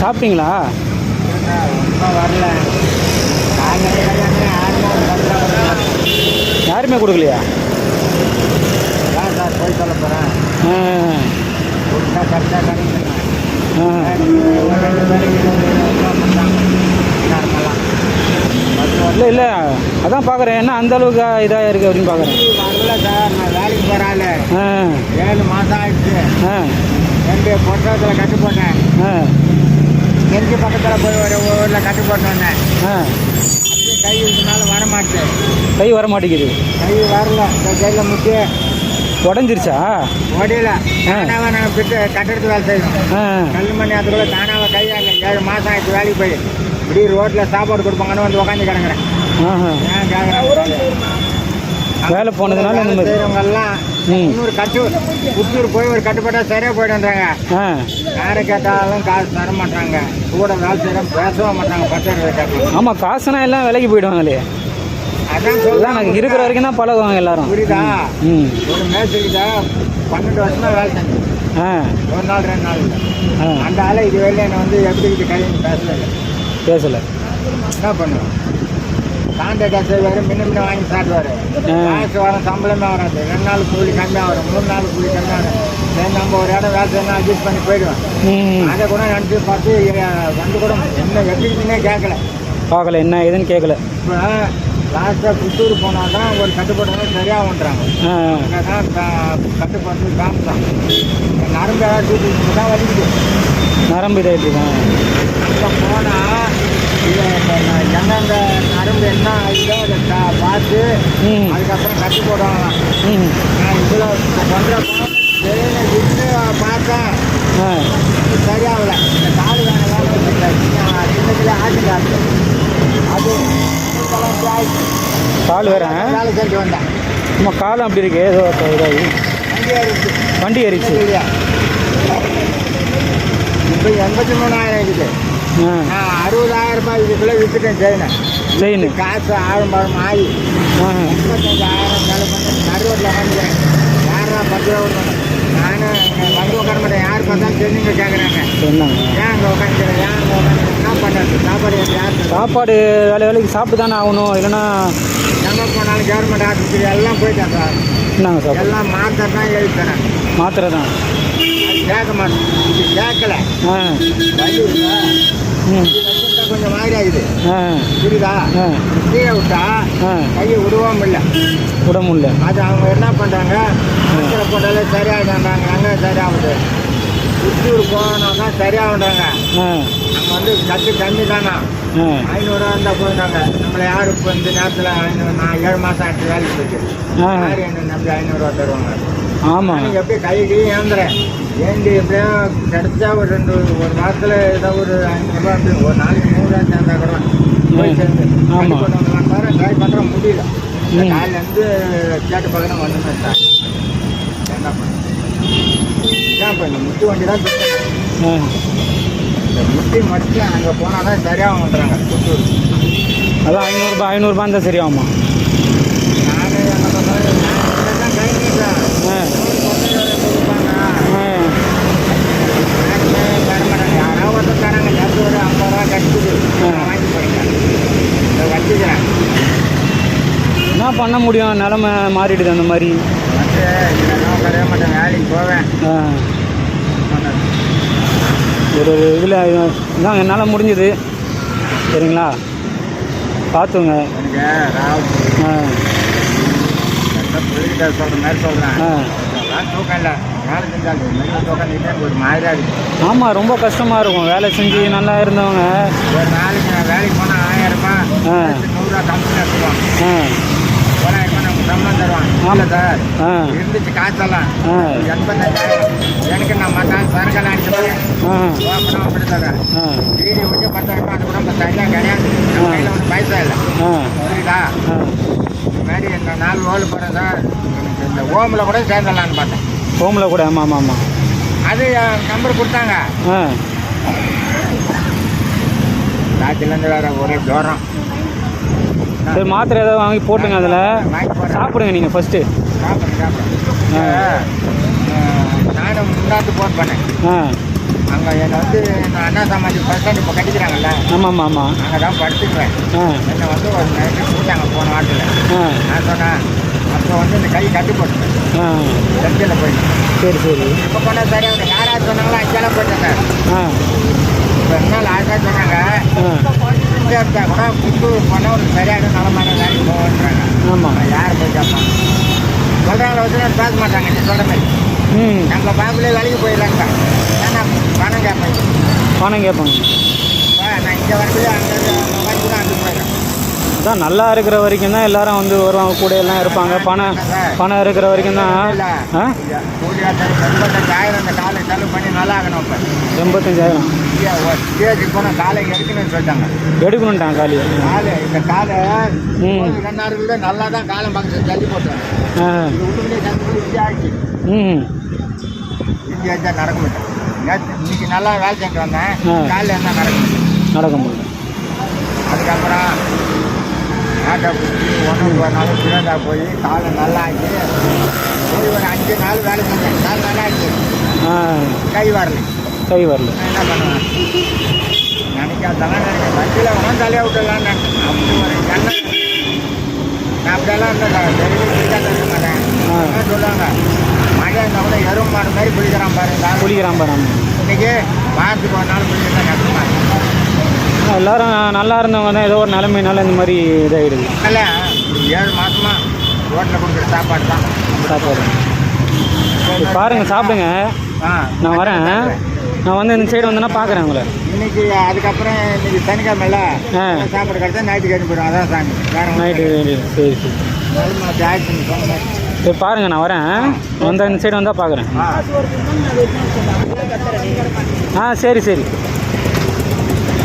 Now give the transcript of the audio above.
சாப்பிட்டீங்களா? வரல யாருமே கொடுக்கலையா? சார் போய் சொல்ல போகிறேன் இல்லை இல்லை. அதான் பார்க்குறேன் என்ன அந்த அளவுக்கு இதாக இருக்குது அப்படின்னு பார்க்குறேன் வரல சார் நான் வேலைக்கு போகிறாள் ஏழு மாதம் ஆயிடுச்சு. ரெண்டு பொட்டத்தில் கட்டு போட்டேன் எங்க பக்கத்தில் போய் ஒரு ஊரில் கட்டு போட்டு வந்தேன் ஆ. அப்படியே கை இருக்கனால வர மாட்டேன். கை வர மாட்டேங்குது. கை வரல. இந்த கையில் முட்டி. உடஞ்சிருச்சா? ஓடியில தானாவை நாங்கள் பிட்டு கட்டடத்து வேலை செய்யணும். கல் மணி அதுக்குள்ள தானாவை கையாங்க ஏழு மாதம் ஆயிடுச்சு வேலைக்கு போய். இப்படி ரோட்டில் சாப்பாடு கொடுப்பாங்கன்னு வந்து உட்காந்து கிடங்குறேன் வேலை போனதுனால செய்கிறவங்கெல்லாம். இன்னொரு கட்டு புத்தூர் போய் ஒரு கட்டுப்பட்டா சரியாக போயிடுன்றாங்க ஆ. யாரை கேட்டாலும் காசு தர மாட்டாங்க கூட வேலை செய்கிறோம் பேசவே மாட்டாங்க பத்து ஆமாம் காசுனா எல்லாம் விலைக்கு போயிடுவாங்களே. அதான் எனக்கு இருக்கிற வரைக்கும் தான் பழகுவாங்க எல்லாரும். புரியுதா? ம் ஒரு மேட்ச்சுக்கிட்ட பன்னெண்டு வருஷமா வேலை செஞ்சேன். ஒரு நாள் ரெண்டு நாள் அந்த ஆளை இது வெளியே என்னை வந்து எப்படி கையில் பேசல. பேசலை. என்ன பண்ணுவோம் கான்ட்ராக்டர் செய்வார் முன்ன முன்ன வாங்கி சாப்பிடுவார். காசு வர சம்பளமே வராது. ரெண்டு நாள் கூலி கம்மியாக வரும் மூணு நாள் கூலி கம்மியாக வரும். நம்ம ஒரு இடம் வேலை செய்யணும் அட்ஜஸ்ட் பண்ணி போயிடுவேன் அதை கூட நினச்சி பார்த்து வந்து கூட என்ன எப்படின்னே கேட்கல. பார்க்கல என்ன ஏதுன்னு கேட்கல. இப்போ லாஸ்ட்டாக புத்தூர் போனால் தான் ஒரு கட்டுப்பாடு சரியாகுன்றாங்க ஆ. அங்கே தான் கட்டுப்பாடு காமிச்சான் நரம்பு ஏதாவது தான் வலிக்குது. நரம்பு இதாகிட்டு போனால் எந்தெந்த நரம்பு என்ன ஆகிட்டோ அதை பார்த்து அதுக்கப்புறம் கட்டு போடுவாங்களாம் ம். நான் இவ்வளோ பண்ணுறப்போ விட்டு பார்த்தேன் ஆ? சரியாகல இந்த காடு வேலை சின்னத்தில் ஆட்டு காட்டு அது. கால் வேற வேலை செஞ்சு வந்தேன் நம்ம காலம் அப்படி இருக்கு ஏதோ இதாகி. அங்கே இருக்கு வண்டி ஏறிச்சு இப்போ எண்பத்தி மூணாயிரம் இருக்குது நான் அறுபதாயிரம் ரூபாய் இதுக்குள்ளே விற்றுட்டேன் செய்யினேன் செயின். காசு ஆழம் பழம் ஆகி முப்பத்தஞ்சாயிரம் செலவு பண்ணி நடுவில் உட்காந்துக்கிறேன் யாரா பத்து ரூபா நானும் வந்து உட்கார மாட்டேன் யார் பார்த்தாலும் தெரிஞ்சுங்க கேட்குறாங்க என்னங்க ஏன் அங்கே உட்காந்துக்கிறேன் ஏன் அங்கே உட்காந்து என்ன பண்ணுறது சாப்பாடு யார்? சாப்பாடு வேலை வேலைக்கு சாப்பிட்டு தானே ஆகணும். இல்லைன்னா எங்கே போனாலும் கவர்மெண்ட் ஆஸ்பத்திரி எல்லாம் போயிட்டேன் சார் என்னங்க சாப்பாடு? எல்லாம் மாத்திரை தான் எழுதி தரேன் மாத்திரை தான் கேட்க மாட்டேன் இது கேட்கல கொஞ்சம் மாதிரி ஆகுது புரியுதா? கீழே விட்டா கையை விடுவோம் இல்லை விட முடியல. அது அவங்க என்ன பண்ணுறாங்க மாத்திரை போட்டாலே சரியாகிட்டாங்க அங்கே சரியாகுது. புத்தூர் சரியாகுன்றாங்க ஆ. நம்ம வந்து கட்டு கம்மி தானா? ஐநூறுரூவா இருந்தால் போயிட்டாங்க நம்மளை யார் இப்போ இந்த நேரத்தில் ஐநூறு நான் ஏழு மாதம் ஆச்சு வேலைக்கு போயிட்டு. யார் என்ன நம்பி ஐநூறுரூவா தருவாங்க? ஆமாம் நானும் எப்படி கைக்கு ஏந்துறேன் ஏந்தி எப்படியும் கிடைச்சா ஒரு ரெண்டு ஒரு வாரத்தில் ஏதோ ஒரு ஐநூறுரூவா அப்படி ஒரு நாளைக்கு நூறுரூவா சேர்ந்தா கூட போய் சேர்ந்து ஆமா. பாரு ட்ரை பண்ணுற முடியல. ம். காலையிலேருந்து கேட்டு பார்க்குறேன் ஒன்றுமே சார் என்ன பண்ண முட்டி வண்டி தான் இந்த முட்டி மட்டும் அங்கே போனால் தான் சரியாகுன்றாங்க புத்தூர் அதான் ஐநூறுரூபா ஐநூறுரூபா இருந்தால் சரியாகுமா நான் என்ன பண்ணுறேன் நான் தான் கை நீட்டேன் ஆ ஆ யாராவது ஒருத்தர் தராங்க நேற்று ஒரு ஐம்பது ரூபா கட்டுது நான் வாங்கி போயிட்டேன் இதை வச்சுக்கிறேன் என்ன பண்ண முடியும் நிலமை மாறிடுது அந்த மாதிரி. வேலைக்கு போவேன். ஒரு இதில் இதான் என்னால் முடிஞ்சது. சரிங்களா? பார்த்துங்க ஆ. ஆமாம் ரொம்ப கஷ்டமாக இருக்கும். வேலை செஞ்சு நல்லா இருந்தவங்க. ஒரு நாளைக்கு வேலைக்கு போனால் ஆயிரம் ரூபாய். ஆ. நூறுரூவா எடுத்துருவான் ஆ. தொள்ளாயிரம் ரூபாய் நமக்கு சம்பளம் தருவான் ஆமா. இல்லை சார் இருந்துச்சு காசெல்லாம் எண்பத்தஞ்சாயிரம் எனக்கு நான் மற்ற சரக்கெல்லாம் அடிச்சு போகிறேன் ஆ. ஓப்பனாக அப்படி தரேன் வீடியோ விட்டு பத்தாயிரம் அது கூட பத்தாயிரம் கிடையாது நம்ம. கையில் ஒன்றும் பைசா இல்லை புரியுதா இந்த மாதிரி இந்த நாலு ஓல் போகிறேன் சார் இந்த ஓமில் கூட சேர்ந்துடலான்னு பார்த்தேன் ஹோமில் கூட ஆமாம் ஆமாம் ஆமாம் அது நம்பர் கொடுத்தாங்க ராத்திரிலேருந்து வேற ஒரே ஜோரம். சரி மாத்திரை ஏதாவது வாங்கி போட்டுங்க அதில். சாப்பிடுங்க நீங்கள் ஃபஸ்ட்டு. நானும் முன்னாடி ஃபோன் பண்ணேன். ஆ. அங்கே என்னை வந்து நான் அண்ணா சாமாஜி பஸ் ஸ்டாண்ட் இப்போ கட்டிக்கிறாங்கல்ல? ஆமாம் ஆமாம் ஆமாம். அங்கே தான் படுத்துக்குவேன். ஆ. என்னை வந்து ஒரு நைட்டு கூட்டாங்க போன வாரத்தில். ஆ. நான் சொன்னேன் அப்போ வந்து இந்த கை கட்டி போட்டேன் ஆ. லட்சியில் போயிட்டு சரி சரி. இப்போ போனால் சரியாக யாராவது சொன்னாங்களோ அங்கெல்லாம் போயிட்டேன் சார் ஆ. இப்போ என்ன லாஸ்ட்டாக சொன்னாங்க. இருந்தால் கூட புது போனால் ஒரு சரியான நிலமான வேலைக்கு போகன்றாங்க ஆமாம் யார் போய் கேட்பாங்க சொல்கிறாங்கள வச்சு நான் பேச மாட்டாங்க நீ சொல்கிற மாதிரி. ம். நம்ம பாம்புலேயே வேலைக்கு போயிடலாங்க ஏன்னா பணம் கேட்பேன் பணம் கேட்பாங்க நான் இங்கே வரது அங்கே வந்து தான் அங்கே போயிடுறேன் அதான் நல்லா இருக்கிற வரைக்கும் தான் எல்லாரும் வந்து வருவாங்க கூட எல்லாம் இருப்பாங்க. பணம் பணம் இருக்கிற வரைக்கும் தான் எண்பத்தஞ்சாயிரம். ஸ்டேஜுக்கு போனால் காலை எடுக்கணும்னு சொல்லிட்டாங்க. எடுக்கணுன்ட்டாங்க காலி காலை இந்த காலை. ரெண்டாயிரம் நல்லா தான் காலம் பக்கத்தில் தள்ளி போட்டேன் உள்ளுக்குள்ளே சத்து இப்படி ஆச்சு ம். தான் நடக்க மாட்டேன். இன்னைக்கு நல்லா வேலை செஞ்சு வந்தேன். காலையில் இருந்தால் நடக்க மாட்டேன். நடக்க அதுக்கப்புறம் ஆட்டோ பிடிச்சி ஒன்று ஒரு நாள் பிறந்தா போய் காலை நல்லா ஆச்சு போய் ஒரு அஞ்சு நாள் வேலை செஞ்சேன். கால் நல்லா ஆச்சு. கை வரல. கை வரல என்ன பண்ணுவேன் நினைக்காதெல்லாம் நினைக்கிறேன் வண்டியில் வேணாம் தலையை விட்டுடலான்னு நினைச்சேன். நான் அப்படியெல்லாம் இல்லை சார் வெறும் குளிக்காத மாட்டேன் சொல்லுவாங்க மழை இருந்தால் கூட எறும்பு மாடு மாதிரி குளிக்கிறான் பாருங்க குளிக்கிறான் பாரு ஆமாம். இன்னைக்கு வாரத்துக்கு ஒரு நாள் குளிக்கிறதா கஷ்டமா இருக்கு. ஆ, எல்லாரும் நல்லா இருந்தவங்க தான் ஏதோ ஒரு நிலைமைனால இந்த மாதிரி இதாகிடுது அதனால ஏழு மாசமா ரோட்டில் கொடுக்குற சாப்பாடு தான் சாப்பாடு சரி, பாருங்க சாப்பிடுங்க ஆ நான் வரேன் நான் வந்து இந்த சைடு வந்தேன்னா பார்க்குறேன் உங்களை. இன்னைக்கு அதுக்கப்புறம் இன்னைக்கு சனிக்கிழமைல. சாப்பாடு கிடைச்சா ஞாயிற்றுக்கிழமை போயிடும். அதான் சாமி. வேற நைட்டு சரி சரி. சரி பாருங்க நான் வரேன். வந்தால் இந்த சைடு வந்தால் பார்க்குறேன் ஆ சரி சரி.